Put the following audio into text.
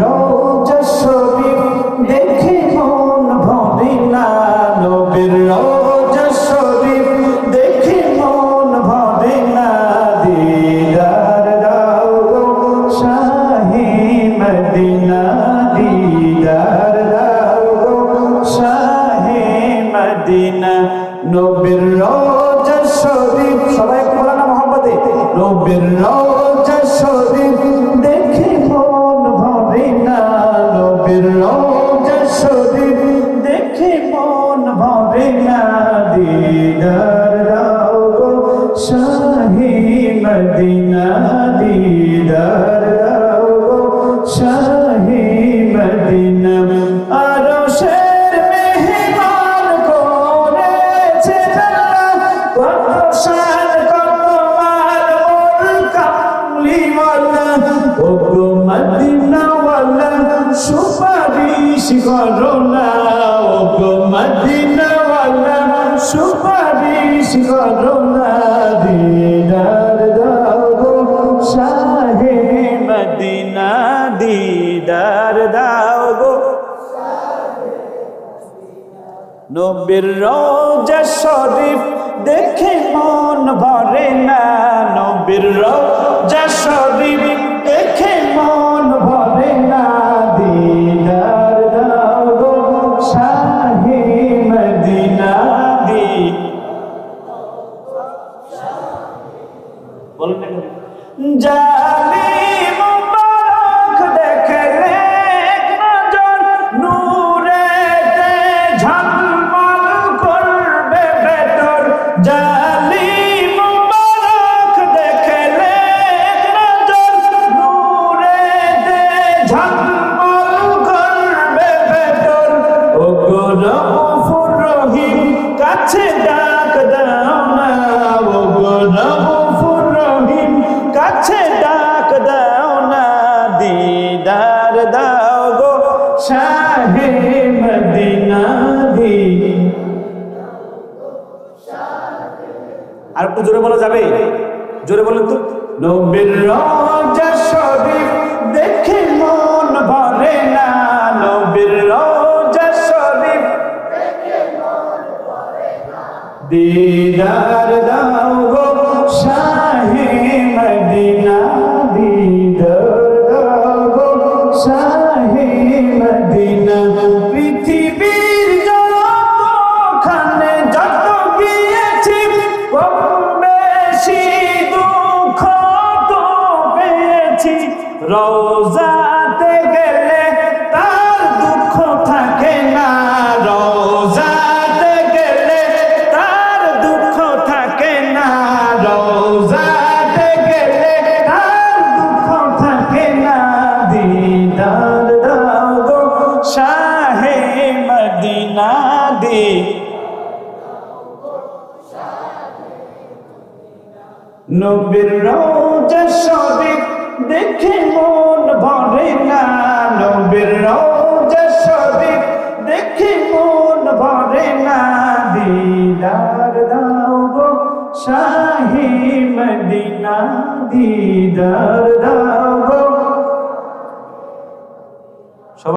রওজা শরীফ দেখে মন ভরে না। নবীর শরীফ দেখে মন ভরে না। দিদার দাও শাহি মদিনা। দিদার দাও শাহি মদিনা। নবীর শরীফ, সবাই বলা মোহাম্মদে নবীর রওজা দিদার দাও শাহি মদিনা আরও শের মেহমান করেছে কত শান কত মাল মোর কামলিওয়ালা ও গো মদিনাওয়ালা, সুপারিশ করো না। নবীর রোজা শরীফ দেখে মন ভরে না। নবীর রোজা শরীফ দেখে মন ভরে না। দিদার কাছে ডাক দাও না, ও গো রউফুর রহিম কাছে ডাক দাও না, দিদার দাও গো আর জোরে বলা যাবে? জোরে বলেন তো। নবীর রওজা দিদার দাও গো, শাহে মদিনা দিদার দাও গো, শাহে মদিনা। পৃথিবীর যতখানে যত গিয়েছি, কম বেশি দুঃখ তো পেয়েছি। রোজাতে মদিনা দি। নবীর রোজা শরীফ দেখে মন ভরে না। নবীর রোজা শরীফ দেখে মন ভরে না। দিদার দাও গো শাহি মদিনা, দিদার দাও